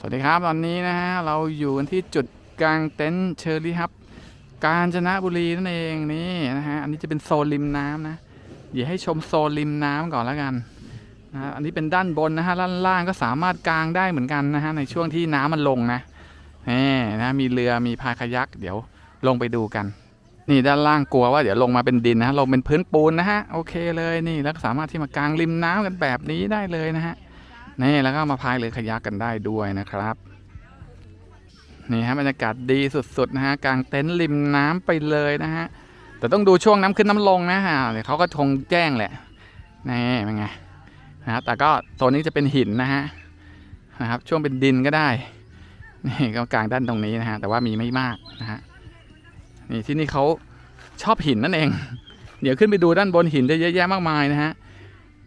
สวัสดีครับตอนนี้นะฮะเราอยู่กันที่จุดกลางเต็นท์เชอร์รี่ฮับกาญจนบุรีนั่นเองนี่นะฮะอันนี้จะเป็นโซนริมน้ำนะเดี๋ยวให้ชมโซนริมน้ำก่อนแล้วกันนะฮะอันนี้เป็นด้านบนนะฮะด้านล่างก็สามารถกางได้เหมือนกันนะฮะในช่วงที่น้ำมันลงนะนี่นะมีเรือมีพายคายักเดี๋ยวลงไปดูกัน นี่ด้านล่างกลัวว่าเดี๋ยวลงมาเป็นดินนะลงเป็นพื้นปูนนะฮะโอเคเลยนี่แล้วสามารถที่มากางริมน้ำกันแบบนี้ได้เลยนะฮะ นี่แล้วก็มาพายเรือขยักกันได้ด้วยนะครับนี่ฮะบรรยากาศดีสุดๆนะฮะกลางเต็นท์ริมน้ำไปเลยนะฮะแต่ต้องดูช่วงน้ำขึ้นน้ำลงนะฮะเดี๋ยวเขาก็คงแจ้งแหละนี่เป็นไงนะฮะแต่ก็โซนนี้จะเป็นหินนะฮะนะครับช่วงเป็นดินก็ได้นี่ก็กลางด้านตรงนี้นะฮะแต่ว่ามีไม่มากนะฮะนี่ที่นี่เขาชอบหินนั่นเอง เดี๋ยวขึ้นไปดูด้านบนหินได้เยอะแยะมากมายนะฮะ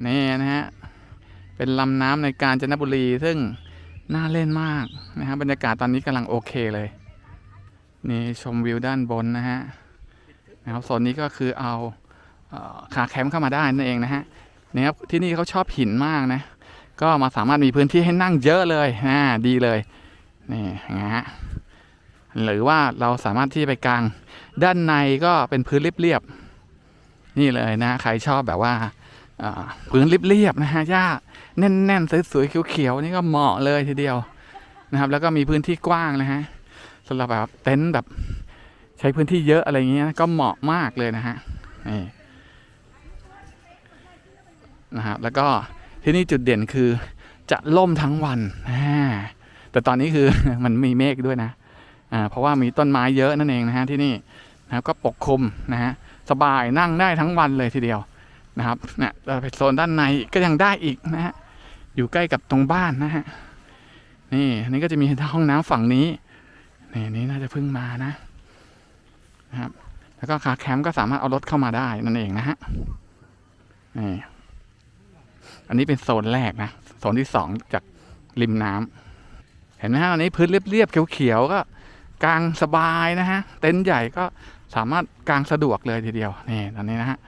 นี่นะฮะ เป็นลำน้ำในกาญจนบุรี ซึ่งน่าเล่นมากนะครับบรรยากาศตอนนี้กำลังโอเคเลย นี่ชมวิวด้านบนนะฮะนะครับโซนนี้ก็คือเอาขาแคมป์เข้ามาได้นั่นเองนะฮะนี่ครับที่นี่เขาชอบหินมากนะ ก็มาสามารถมีพื้นที่ให้นั่งเยอะเลยอ่าดีเลยนี่นะฮะหรือว่าเราสามารถที่ไปกลางด้านในก็เป็นพื้นเรียบๆนี่เลยนะ ใครชอบแบบว่า พื้นเรียบๆนะฮะหญ้าแน่นๆสวยๆเขียวๆนี่ก็เหมาะเลยทีเดียวนะครับ แล้วก็มีพื้นที่กว้างนะฮะสำหรับแบบเต็นท์แบบใช้พื้นที่เยอะอะไรเงี้ยก็เหมาะมากเลยนะฮะนี่นะครับแล้วก็ที่นี่จุดเด่นคือจะล่มทั้งวันอ่าแต่ตอนนี้คือมันมีเมฆด้วยนะอ่าเพราะว่ามีต้นไม้เยอะนั่นเองนะฮะที่นี่นะครับก็ปกคลุมนะฮะสบายนั่งได้ทั้งวันเลยทีเดียว นะครับเนี่ยเราไปโซนด้านในก็ยังได้อีกนะฮะอยู่ใกล้กับตรงบ้านนะฮะนี่อันนี้ก็จะมีห้องน้ำฝั่งนี้นี่นี่น่าจะเพิ่งมานะนะครับ แล้วก็คาแคมป์ก็สามารถเอารถเข้ามาได้นั่นเองนะฮะนี่อันนี้เป็นโซนแรกนะโซนที่สองจากริมน้ำเห็นไหมฮะอันนี้พื้นเรียบๆเขียวๆก็กางสบายนะฮะ เต็นท์ใหญ่ก็สามารถกางสะดวกเลยทีเดียวนี่ตอนนี้นะฮะ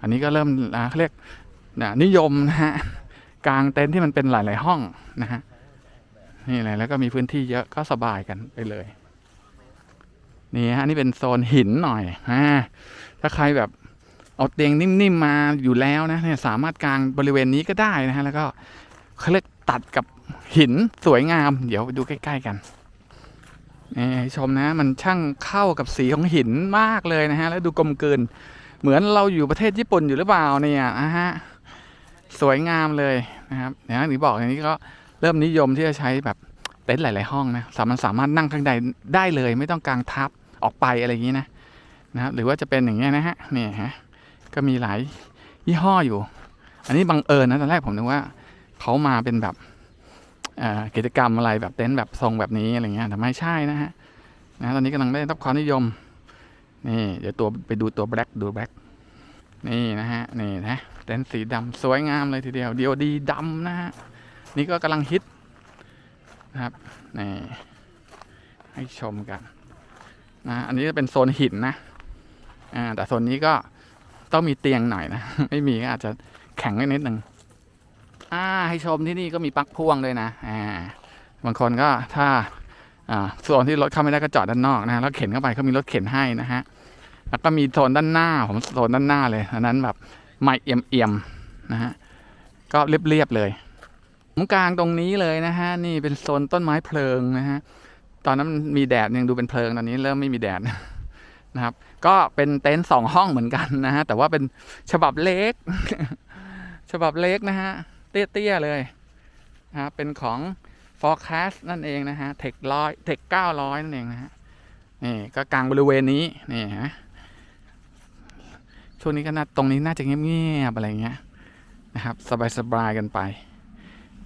อันนี้ก็เริ่มอ่าเขาเรียกนะนิยมนะฮะกลางเต็นท์ที่มันเป็นหลาย ๆ ห้องนะฮะนี่เลยแล้วก็มีพื้นที่เยอะก็สบายกันไปเลย นี่ฮะนี่เป็นโซนหินหน่อยอ่าถ้าใครแบบเอาเตียงนิ่มๆมาอยู่แล้วนะเนี่ยสามารถกางบริเวณนี้ก็ได้นะฮะแล้วก็เขาเรียกตัดกับหินสวยงาม เดี๋ยวดูใกล้ ๆ กันนี่ชมนะ มันช่างเข้ากับสีของหินมากเลยนะฮะ แล้วดูกลมกลืน เหมือนเราอยู่ประเทศญี่ปุ่นอยู่หรือเปล่าเนี่ยนะฮะสวยงามเลยนะครับอย่างที่บอกอย่างนี้ก็เริ่มนิยมที่จะใช้แบบเต็นท์หลาย ๆ ห้องนะสามารถสามารถนั่งข้างในได้เลย ไม่ต้องกางทับออกไปอะไรอย่างนี้นะนะครับหรือว่าจะเป็นอย่างเงี้ยนะฮะนี่ฮะก็มีหลายยี่ห้ออยู่ อันนี้บังเอิญนะตอนแรกผมนึกว่าเขามาเป็นแบบกิจกรรมอะไรแบบเต็นท์แบบทรงแบบนี้อะไรเงี้ยแต่ไม่ใช่นะฮะนะตอนนี้กำลังได้รับความนิยม นี่เดี๋ยวตัวไปดูตัวแบล็กดูแบล็กนี่นะฮะนี่นะเต็นท์สีดำสวยงามเลยทีเดียว เดียวดีดำนะฮะนี่ก็กำลังฮิตนะครับนี่ให้ชมกันนะอันนี้จะเป็นโซนหินนะอ่าแต่โซนนี้ก็ต้องมีเตียงหน่อยนะ ไม่มีก็อาจจะแข็งนิดนึงอ่าให้ชมที่นี่ก็มีปลั๊กพ่วงด้วยนะอ่าบางคนก็ถ้า อ่าส่วนที่รถเข้าไม่ได้ก็จอดด้านนอกนะฮะแล้วเข็นเข้าไปเขามีรถเข็นให้นะฮะแล้วก็มีโซนด้านหน้าผมโซนด้านหน้าเลยอันนั้นแบบไม่เอี่ยมเอียมๆนะฮะก็เรียบๆเลยผมกลางตรงนี้เลยนะฮะนี่เป็นโซนต้นไม้เพลิงนะฮะตอนนั้นมันมีแดดยังดูเป็นเพลิงตอนนี้เริ่มไม่มีแดดนะครับ ก็เป็นเต็นท์สองห้องเหมือนกันนะฮะแต่ว่าเป็นฉบับเล็ก ฉบับเล็กนะฮะเตี้ยๆเลยนะครับเป็นของ forecast นั่นเองนะฮะเทคร้อยเทคเก้าร้อยนั่นเองนะฮะ นี่ก็กลางบริเวณนี้ นี่ฮะ ช่วงนี้ก็น่าตรงนี้น่าจะเงียบๆอะไรเงี้ยนะครับ สบายๆกันไป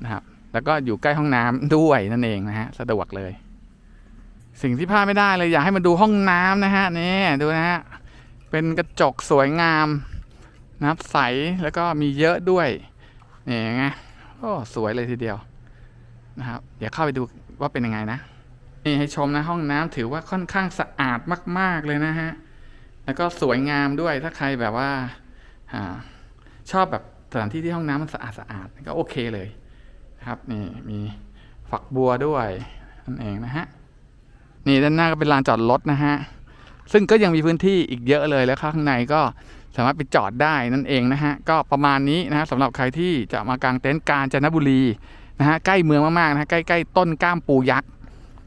นะครับ แล้วก็อยู่ใกล้ห้องน้ำด้วยนั่นเองนะฮะ สะดวกเลย สิ่งที่พลาดไม่ได้เลยอยากให้มาดูห้องน้ำนะฮะนี่ดูนะฮะ เป็นกระจกสวยงามนะครับใสแล้วก็มีเยอะด้วยนี่ไงโอ้สวยเลยทีเดียว นะครับ เดี๋ยวเข้าไปดูว่าเป็นยังไงนะ นี่ให้ชมนะห้องน้ำถือว่าค่อนข้างสะอาดมาก ๆเลยนะฮะ แล้วก็สวยงามด้วยถ้าใครแบบว่าอชอบแบบสถานที่ที่ห้องน้ำมันสะอาดสะอาดก็โอเคเลยนะครับ นี่มีฝักบัวด้วยนั่นเองนะฮะ นี่ด้านหน้าก็เป็นลานจอดรถนะฮะ ซึ่งก็ยังมีพื้นที่อีกเยอะเลยแล้วข้างในก็สามารถไปจอดได้นั่นเองนะฮะ ก็ประมาณนี้นะฮะสำหรับใครที่จะมากางเต็นท์กาญจนบุรี นะฮะใกล้เมืองมากๆนะใกล้ๆต้นก้ามปูยักษ์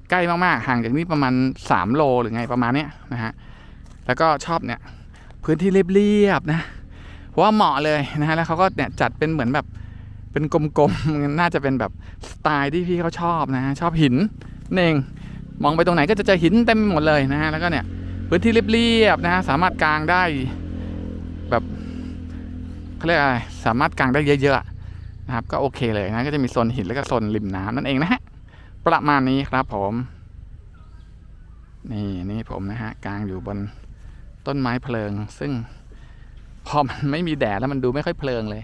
ใกล้มากๆห่างจากนี้ประมาณ 3 โลหรือไงประมาณเนี้ยนะฮะแล้วก็ชอบเนี่ยพื้นที่เรียบๆนะเพราะว่าเหมาะเลยนะฮะแล้วเขาก็เนี่ยจัดเป็นเหมือนแบบเป็นกลมๆน่าจะเป็นแบบสไตล์ที่พี่เขาชอบนะฮะชอบหินนั่นเองมองไปตรงไหนก็จะเจอหินเต็มหมดเลยนะฮะแล้วก็เนี่ยพื้นที่เรียบๆนะฮะสามารถกางได้แบบเขาเรียกอะไรสามารถกางได้เยอะๆ นะครับ ก็โอเคเลยนะก็จะมีโซนหินแล้วก็โซนริมน้ำนั่นเองนะฮะประมาณนี้ครับผม นี่นี่ผมนะฮะกางอยู่บนต้นไม้เพลิง ซึ่งพอมันไม่มีแดดแล้วมันดูไม่ค่อยเพลิงเลย